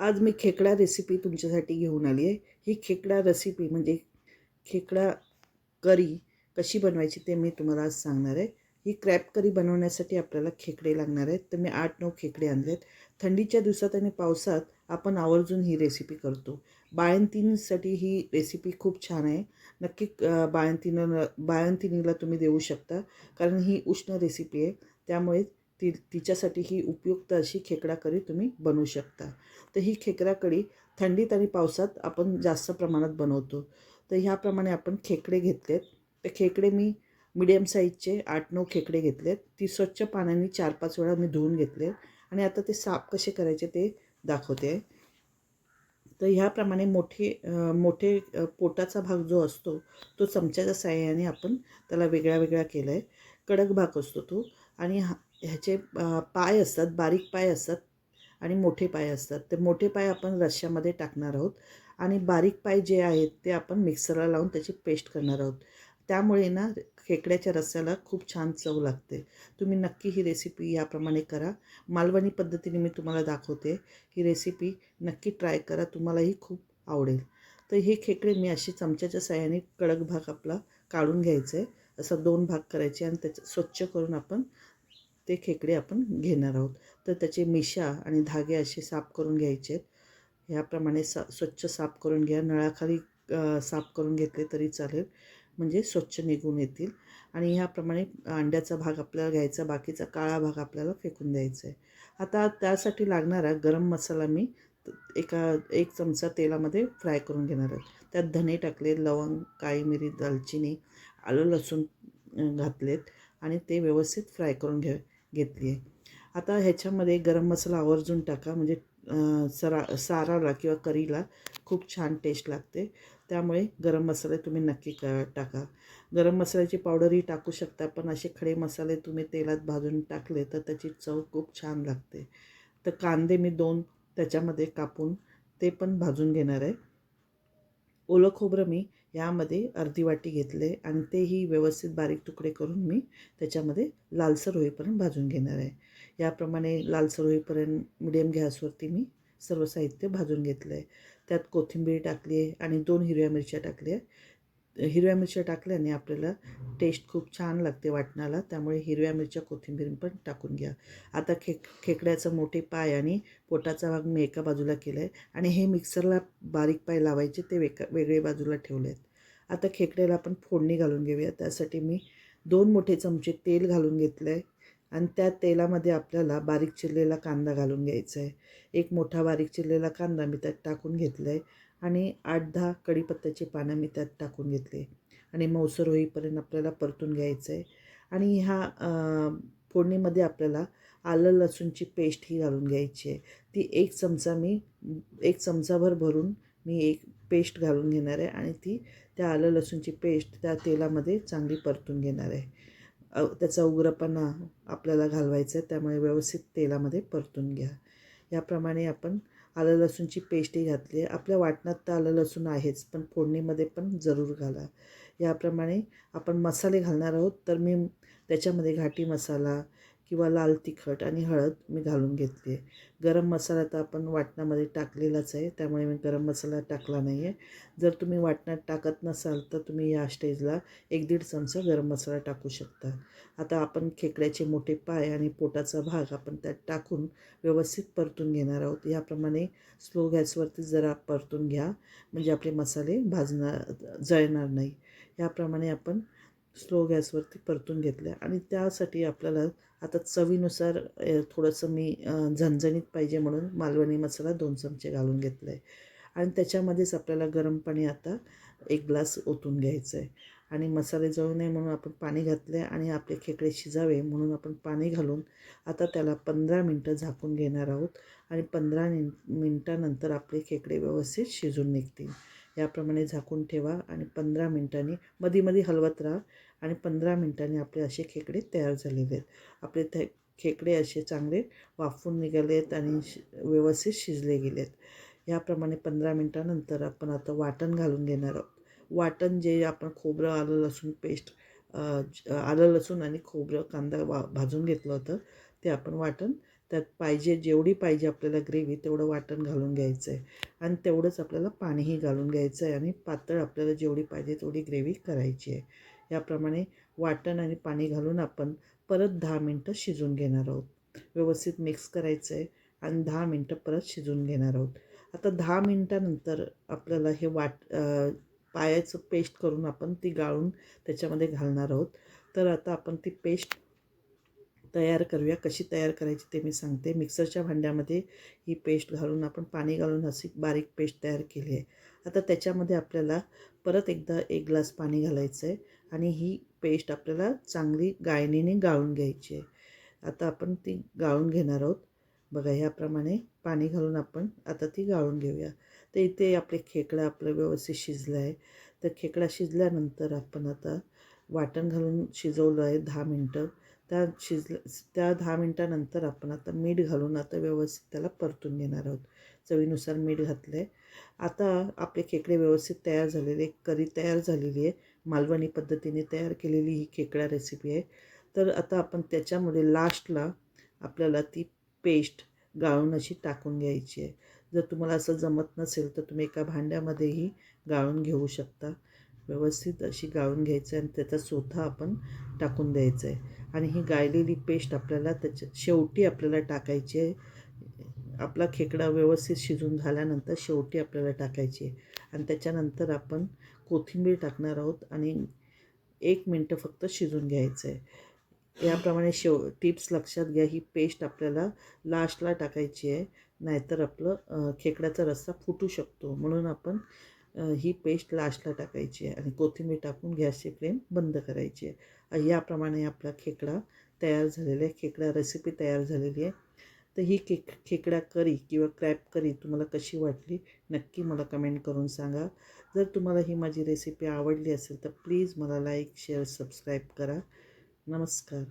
आज मी खेकडा रेसिपी तुमच्यासाठी घेऊन आली आहे. ही खेकडा रेसिपी म्हणजे खेकडा करी कशी बनवायची ते मी तुम्हाला आज सांगणार आहे. ही क्रॅप करी बनवण्यासाठी आपल्याला खेकडे लागणार आहेत. तर मी आठ नऊ खेकडे आणले आहेत. थंडीच्या दिवसात आणि पावसात आपण आवर्जून ही रेसिपी करतो. बाळंतीणीसाठी ही रेसिपी खूप छान आहे. नक्की अं, बाळंतीनं बाळंतिणीला तुम्ही देऊ शकता. कारण ही उष्ण रेसिपी आहे. त्यामुळे ती तिच्यासाठी ही उपयुक्त अशी खेकडा कडी तुम्ही बनवू शकता. तर ही खेकडा कडी थंडीत आणि पावसात आपण जास्त प्रमाणात बनवतो. तर ह्याप्रमाणे आपण खेकडे घेतलेत. तर खेकडे मी मिडियम साईजचे आठ नऊ खेकडे घेतलेत. ती स्वच्छ पाण्याने चार पाच वेळा मी धुवून घेतले आणि आता ते साफ कसे करायचे ते दाखवते. तर ह्याप्रमाणे मोठे मोठे पोटाचा भाग जो असतो तो चमच्याच्या साह्याने आपण त्याला वेगळा वेगळा केला आहे कडक भाग असतो तो आणि हा ह्याचे पाय असतात बारीक पाय असतात आणि मोठे पाय असतात. ते मोठे पाय आपण रश्श्यामध्ये टाकणार आहोत आणि बारीक पाय जे आहेत ते आपण मिक्सरला लावून त्याची पेस्ट करणार आहोत. त्यामुळे ना खेकड्याच्या रस्स्याला खूप छान चव लागते. तुम्ही नक्की ही रेसिपी याप्रमाणे करा. मालवणी पद्धतीने मी तुम्हाला दाखवते. ही रेसिपी नक्की ट्राय करा. तुम्हालाही खूप आवडेल. तर हे खेकडे मी अशी चमच्याच्या साह्याने कडक भाग आपला काढून घ्यायचं. आहे असा दोन भाग करायचे आणि त्याचं स्वच्छ करून आपण ते खेकडे आपण घेणार आहोत. तर त्याचे मिशा आणि धागे असे साफ करून घ्यायचे आहेत. ह्याप्रमाणे सा स्वच्छ साफ करून घ्या. नळाखाली साफ करून घेतले तरी चालेल. म्हणजे स्वच्छ निघून येतील. आणि ह्याप्रमाणे अंड्याचा भाग आपल्याला घ्यायचा बाकीचा काळा भाग आपल्याला फेकून द्यायचा आहे. आता त्यासाठी लागणारा गरम मसाला मी एका एक चमचा तेलामध्ये फ्राय करून घेणार आहे. त्यात धने टाकले लवंग काळी मिरी दालचिनी आलं लसूण घातलेत आणि ते व्यवस्थित फ्राय करून घे घेतली आहे. आता ह्याच्यामध्ये गरम मसाला आवर्जून टाका म्हणजे सरा साराला किंवा करीला खूप छान टेस्ट लागते. त्यामुळे गरम मसाले तुम्ही नक्की क टाका. गरम मसाल्याची पावडरही टाकू शकता पण असे खडे मसाले तुम्ही तेलात भाजून टाकले तर त्याची चव खूप छान लागते. तर कांदे मी दोन त्याच्यामध्ये कापून ते पण भाजून घेणार आहे. ओलं खोबरं मी यामध्ये अर्धी वाटी घेतले आणि तेही व्यवस्थित बारीक तुकडे करून मी त्याच्यामध्ये लालसर होईपर्यंत भाजून घेणार आहे. याप्रमाणे लालसर होईपर्यंत मिडियम गॅसवरती मी सर्व साहित्य भाजून घेतलं आहे त्यात कोथिंबीर टाकली आहे आणि दोन हिरव्या मिरच्या टाकल्या हिरव्या मिरच्या टाकल्याने आपल्याला टेस्ट खूप छान लागते वाटणाला त्यामुळे हिरव्या मिरच्या कोथिंबीर पण टाकून घ्या. आता खेक खेकड्याचं मोठे पाय आणि पोटाचा भाग मी एका बाजूला केला आहे आणि हे मिक्सरला बारीक पाय लावायचे ते वेका वेगळे बाजूला ठेवले आहेत आता खेकड्याला आपण फोडणी घालून घेऊया. त्यासाठी मी दोन मोठे चमचे तेल घालून घेतलं आहे आणि त्या तेलामध्ये आपल्याला बारीक चिरलेला कांदा घालून घ्यायचा आहे एक मोठा बारीक चिरलेला कांदा मी त्यात टाकून घेतला आहे आणि आठ दहा कढीपत्त्याची पानं मी त्यात टाकून घेतले आणि मौसर होईपर्यंत आपल्याला परतून घ्यायचं आहे आणि ह्या फोडणीमध्ये आपल्याला आलं लसूणची पेस्ट ही घालून घ्यायची आहे. ती एक चमचा मी एक चमचाभर भरून मी एक पेस्ट घालून घेणार आहे आणि ती त्या आलं लसूणची पेस्ट त्या तेलामध्ये चांगली परतून घेणार आहे. त्याचा उग्रपणा आपल्याला घालवायचा आहे त्यामुळे व्यवस्थित तेलामध्ये परतून घ्या. याप्रमाणे आपण आलं लसूणची पेस्टही घातली. आपल्या वाटणात तर आलं लसूण आहेच पण फोडणीमध्ये पण जरूर घाला. याप्रमाणे आपण मसाले घालणार आहोत तर मी त्याच्यामध्ये घाटी मसाला किंवा लाल तिखट आणि हळद मी घालून घेतली आहे. गरम मसाला तर आपण वाटणामध्ये टाकलेलाच आहे त्यामुळे मी गरम मसाला टाकला नाही आहे. जर तुम्ही वाटणात टाकत नसाल तर तुम्ही या स्टेजला एक दीड चमचा गरम मसाला टाकू शकता. आता आपण खेकड्याचे मोठे पाय आणि पोटाचा भाग आपण त्यात टाकून व्यवस्थित परतून घेणार आहोत. याप्रमाणे स्लो गॅसवरती जरा परतून घ्या म्हणजे आपले मसाले भाजणार जळणार नाही. याप्रमाणे आपण स्लो गॅसवरती परतून घेतल्या. आणि त्यासाठी आपल्याला आता चवीनुसार थोडंसं मी झणझणीत पाहिजे म्हणून मालवणी मसाला दोन चमचे घालून घेतला आहे आणि त्याच्यामध्येच आपल्याला गरम पाणी आता एक ग्लास ओतून घ्यायचं आहे आणि मसाले जळू नये म्हणून आपण पाणी घातलं आहे आणि आपले खेकडे शिजावे म्हणून आपण पाणी घालून आता त्याला पंधरा मिनटं झाकून घेणार आहोत. आणि पंधरा मिन मिनटानंतर आपले खेकडे व्यवस्थित शिजून निघतील. याप्रमाणे झाकून ठेवा आणि पंधरा मिनटांनी मधी मधी हलवत राहा आणि पंधरा मिनटांनी आपले असे खेकडे तयार झालेले आहेत. आपले ते खेकडे असे चांगले वाफून निघाले आहेत आणि शि व्यवस्थित शिजले गेले आहेत याप्रमाणे पंधरा मिनटानंतर आपण आता वाटण घालून घेणार आहोत. वाटण जे आपण खोबरं आलं लसूण पेस्ट आलं लसूण आणि खोबरं कांदा वा भाजून घेतलं होतं ते आपण वाटण त्यात पाहिजे जेवढी पाहिजे आपल्याला ग्रेव्ही तेवढं वाटण घालून घ्यायचं आहे आणि तेवढंच आपल्याला पाणीही घालून घ्यायचं आहे आणि पातळ आपल्याला जेवढी पाहिजे तेवढी ग्रेव्ही करायची आहे. याप्रमाणे वाटण आणि पाणी घालून आपण परत दहा मिनटं शिजून घेणार आहोत. व्यवस्थित मिक्स करायचं आहे आणि दहा मिनटं परत शिजून घेणार आहोत. आता दहा मिनटानंतर आपल्याला हे वाट पायाचं पेस्ट करून आपण ती गाळून त्याच्यामध्ये घालणार आहोत. तर आता आपण ती पेस्ट तयार करूया कशी तयार करायची ते मी सांगते. मिक्सरच्या भांड्यामध्ये ही पेस्ट घालून आपण पाणी घालून अशी बारीक पेस्ट तयार केली आहे. आता त्याच्यामध्ये आपल्याला परत एकदा एक ग्लास पाणी घालायचं आहे आणि ही पेस्ट आपल्याला चांगली गाळणीने गाळून घ्यायची आहे. आता आपण ती गाळून घेणार आहोत. बघा ह्याप्रमाणे पाणी घालून आपण आता ती गाळून घेऊया. तर इथे आपले खेकडा आपलं व्यवस्थित शिजलं आहे. तर खेकडा शिजल्यानंतर आपण आता वाटण घालून शिजवलं आहे दहा मिनटं. त्या शिजलं त्या दहा मिनटानंतर आपण आता मीठ घालून आता व्यवस्थित त्याला परतून घेणार आहोत. चवीनुसार मीठ घातलं आहे आता आपले खेकडे व्यवस्थित तयार झालेले करी तयार झालेली आहे. मालवणी पद्धतीने तयार केलेली ही खेकडा रेसिपी आहे. तर आता आपण त्याच्यामध्ये लास्टला आपल्याला ती पेस्ट गाळून अशी टाकून घ्यायची आहे. जर तुम्हाला असं जमत नसेल तर तुम्ही एका भांड्यामध्येही गाळून घेऊ शकता. व्यवस्थित अशी गाळून घ्यायचं आहे आणि त्याचा सोथा आपण टाकून द्यायचं आहे. आणि ही गाळलेली पेस्ट आपल्याला त्याच्या शेवटी आपल्याला टाकायची आहे. आपला खेकडा व्यवस्थित शिजून झाल्यानंतर शेवटी आपल्याला टाकायची आहे. आणि त्याच्यानंतर आपण कोथिंबीर टाकणार आहोत आणि एक मिनटं फक्त शिजून घ्यायचं आहे. याप्रमाणे शेव टिप्स लक्षात घ्या ही पेस्ट आपल्याला लास्टला टाकायची आहे. नाहीतर आपलं खेकड्याचा रस्सा फुटू शकतो. म्हणून आपण ही पेस्ट लास्टला टाकायची आहे आणि कोथिंबीर टाकून गॅसची फ्लेम बंद करायची आहे. याप्रमाणे आपला खेकडा तयार झालेला आहे. खेकडा रेसिपी तयार झालेली आहे. तर ही केक खेकडा करी किंवा क्रॅप करी तुम्हाला कशी वाटली नक्की मला कमेंट करून सांगा. जर तुम्हाला ही माझी रेसिपी आवडली असेल तर प्लीज मला लाईक शेअर सबस्क्राईब करा. नमस्कार.